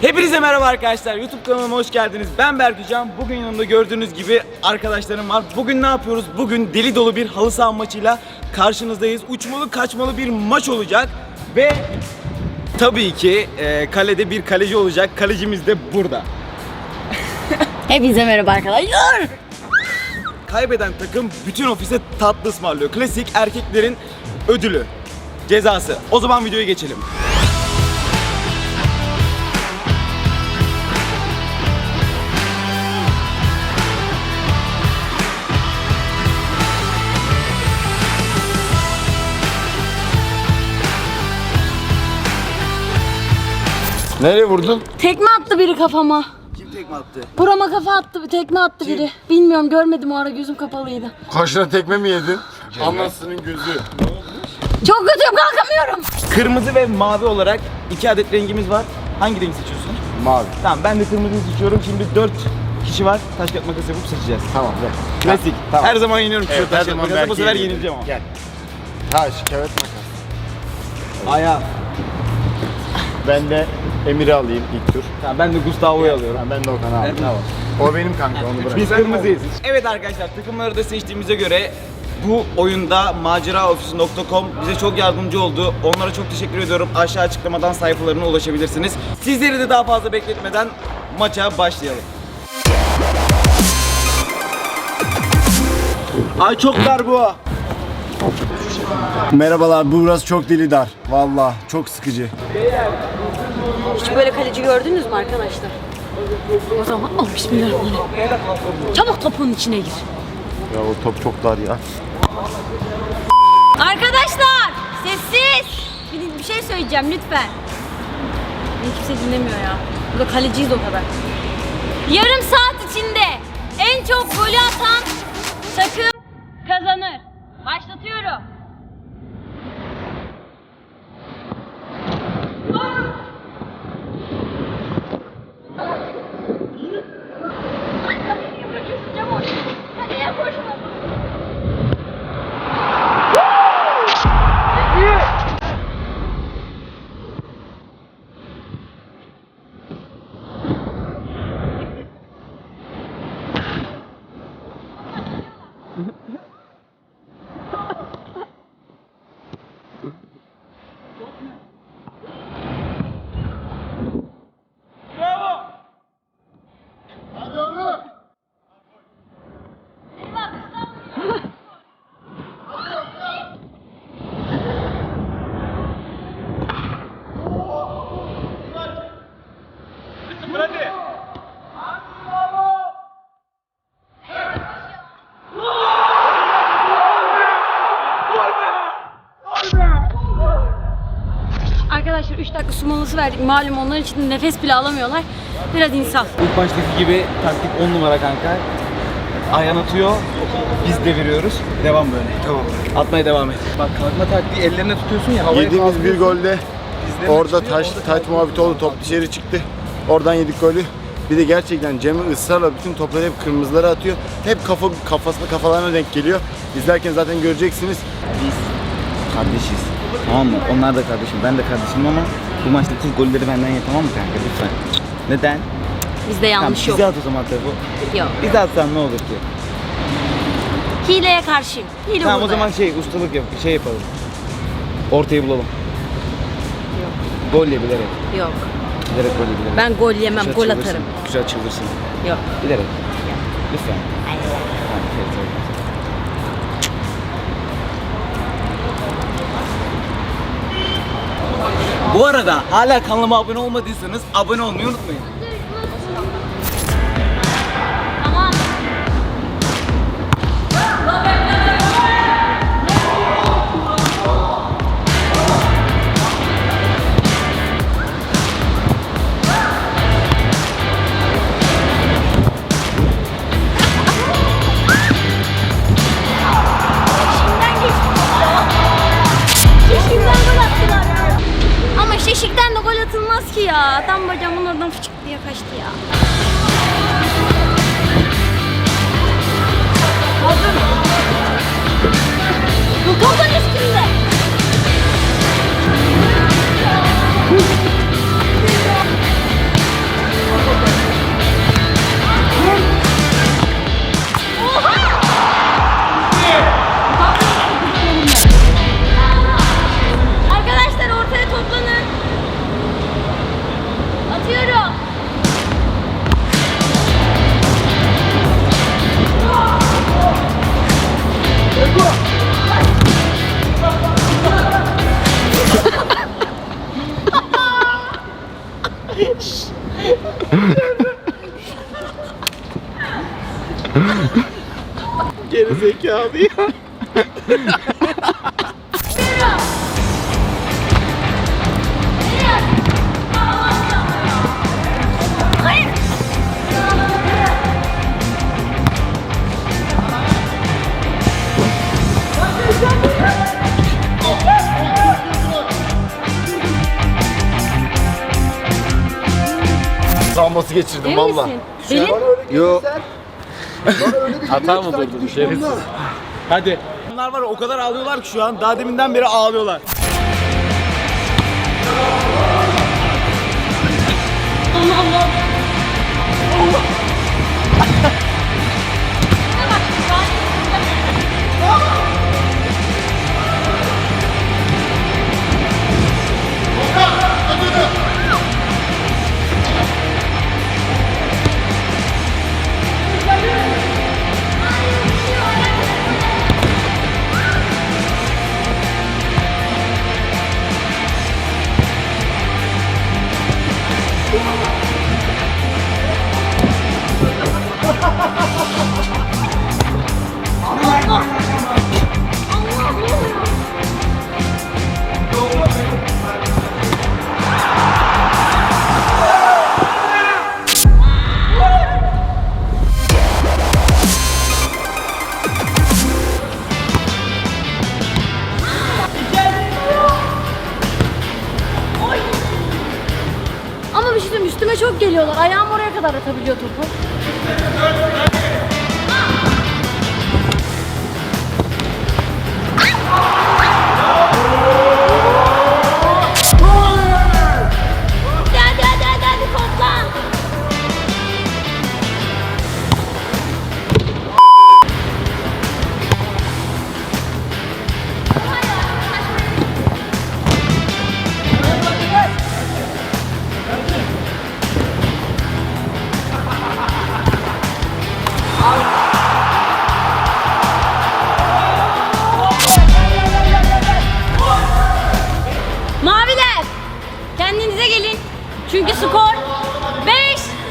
Hepinize merhaba arkadaşlar. YouTube kanalıma hoş geldiniz. Ben Berkücan. Bugün yanımda gördüğünüz gibi arkadaşlarım var. Bugün ne yapıyoruz? Bugün deli dolu bir halı saha maçıyla karşınızdayız. Uçmalı kaçmalı bir maç olacak. Ve tabii ki e, kalede bir kaleci olacak. Kalecimiz de burada. Hepinize merhaba arkadaşlar. Kaybeden takım bütün ofise tatlı ısmarlıyor. Klasik erkeklerin ödülü. Cezası. O zaman videoya geçelim. Nereye vurdun? Tekme attı biri kafama. Kim tekme attı? Burama kafa attı, bir tekme attı biri. Bilmiyorum görmedim o ara gözüm kapalıydı. Kaşına tekme mi yedin? Anasının gözü. Çok kötüyüm kalkamıyorum. Kırmızı ve mavi olarak iki adet rengimiz var. Hangi rengi seçiyorsun? Mavi. Tamam ben de kırmızıyı seçiyorum. Şimdi dört kişi var. Taş kağıt makas yapıp seçeceğiz. Tamam gel. Klasik. Tamam. Her zaman yeniyorum. Evet, şu taş her kağıt zaman makası. Bu belki sefer yeniyorum. yenileceğim ama. Gel. Taş, kağıt, makas. Ayağı. Ben de Emir'i alayım ilk tur. Tamam ben de Gustavo'yu alıyorum. Ha, ben de Okan'ı alayım. Tamam. O benim kanka onu bırak. Biz kırmızıyız. Evet arkadaşlar takımları da seçtiğimize göre bu oyunda maceraofisi.com bize çok yardımcı oldu. Onlara çok teşekkür ediyorum. Aşağı açıklamadan sayfalarına ulaşabilirsiniz. Sizleri de daha fazla bekletmeden maça başlayalım. Ay çok dar bu. Merhabalar, bu burası çok deli dar. Valla çok sıkıcı. Hiç böyle kaleci gördünüz mü arkadaşlar? O zaman al bismillahirrahmanirrahim. Çabuk topun içine gir. Ya o top çok dar ya. Arkadaşlar sessiz. Bir, bir şey söyleyeceğim lütfen. Beni kimse dinlemiyor ya. Burada kaleciyiz o kadar. Yarım saat içinde en çok golü atan takım kazanır. Başlatıyorum. Arkadaşlar 3 dakika su molası verdik. Malum onlar için nefes bile alamıyorlar. Biraz insaf. İlk baştaki gibi taktik 10 numara kanka. Ayağın atıyor, biz deviriyoruz. Devam böyle. Tamam. Atmaya devam et. Bak kalkma taktiği ellerine tutuyorsun ya havaya Yediğimiz bir golde orada taş, tayt muhabbeti oldu. Top dışarı çıktı. Oradan yedik golü. Bir de gerçekten Cem'i ısrarla bütün topları hep kırmızılara atıyor. Hep kafa kafasına kafalarına denk geliyor. İzlerken zaten göreceksiniz. Biz kardeşiz. Tamam mı? Onlar da kardeşim, ben de kardeşim ama bu maçta tüm golleri benden ye tamam mı kanka lütfen? Neden? Bizde yanlış tamam, yok. bize at o zaman tabii. Yok. Bize atsan ne olur ki? Hileye karşıyım. Hile Tamam o burada. zaman şey ustalık yap, şey yapalım. Ortayı bulalım. Gol ye bilerek. Yok. Bilerek gol ye bilerek. Ben gol yemem, Güzel gol çıldırsın, atarım. Güzel çıldırsın. Yok. Bilerek. Lütfen. Tamam, evet, evet. Bu arada hala kanalıma abone olmadıysanız abone olmayı unutmayın. Oradan fıçık diye kaçtı ya. Bu topun üstünde. Geri zekalı ya. Travması geçirdim Emin valla. misin? Deli? Yo. Hata mı durdu şerefsiz? Hadi. Bunlar var ya, o kadar ağlıyorlar ki şu an. Daha deminden beri ağlıyorlar. Ama geliyorlar. Ayağım oraya kadar atabiliyor topu. Kendinize gelin. Çünkü skor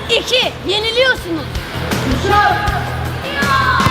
5-2 yeniliyorsunuz. Hadi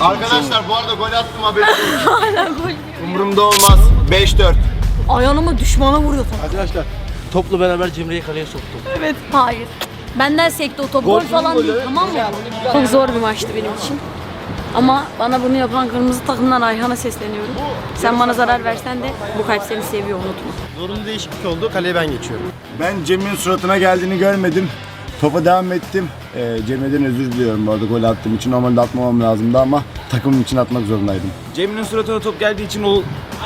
Arkadaşlar bu arada gol attım haberiniz olsun. Umurumda olmaz. 5-4. Ayağımı düşmana vuruyor top. Arkadaşlar topla beraber Cemre'yi kaleye soktum. Evet. Hayır. Benden sekti o top. Gol falan değil tamam mı? Çok zor bir maçtı benim için. Ama bana bunu yapan kırmızı takımdan Ayhan'a sesleniyorum. Sen bana zarar versen de bu kalp seni seviyor unutma. Zorunlu değişiklik oldu. Kaleye ben geçiyorum. Ben Cem'in suratına geldiğini görmedim. Topa devam ettim. Ee, Cemre'den özür diliyorum bu arada gol attığım için. Normalde atmamam lazımdı ama takımım için atmak zorundaydım. Cemil'in suratına top geldiği için o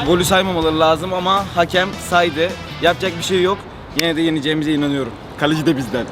golü saymamaları lazım ama hakem saydı. Yapacak bir şey yok. Yine de yeneceğimize inanıyorum. Kaleci de bizden.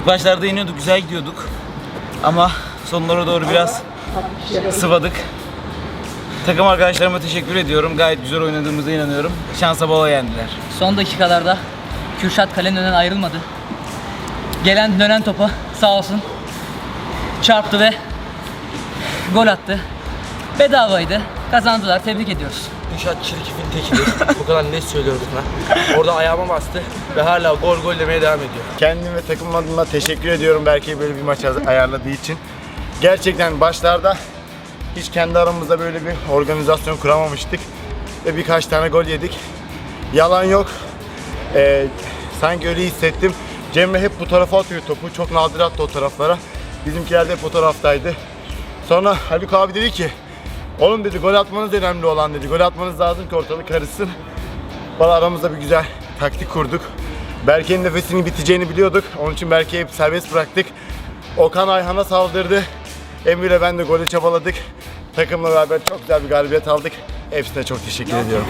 İlk başlarda iniyorduk, güzel gidiyorduk. Ama sonlara doğru biraz sıvadık. Takım arkadaşlarıma teşekkür ediyorum. Gayet güzel oynadığımıza inanıyorum. Şansa bola yendiler. Son dakikalarda Kürşat kalenin önünden ayrılmadı. Gelen dönen topa sağ olsun çarptı ve gol attı. Bedavaydı. Kazandılar. Tebrik ediyoruz. Kürşat çirkefin tekidir. Bu kadar net söylüyorum ben. Orada ayağıma bastı ve hala gol gol demeye devam ediyor. Kendim ve takımım adına teşekkür ediyorum Berke'ye böyle bir maç ayarladığı için. Gerçekten başlarda hiç kendi aramızda böyle bir organizasyon kuramamıştık. Ve birkaç tane gol yedik. Yalan yok. Ee, sanki öyle hissettim. Cemre hep bu tarafa atıyor topu. Çok nadir attı o taraflara. Bizimkiler de hep o taraftaydı. Sonra Haluk abi dedi ki Oğlum dedi gol atmanız önemli olan dedi. Gol atmanız lazım ki ortalık karışsın. Valla aramızda bir güzel taktik kurduk. Berke'nin nefesinin biteceğini biliyorduk. Onun için Berke'yi hep serbest bıraktık. Okan Ayhan'a saldırdı. Emre ile ben de golü çabaladık. Takımla beraber çok güzel bir galibiyet aldık. Hepsine çok teşekkür ediyorum.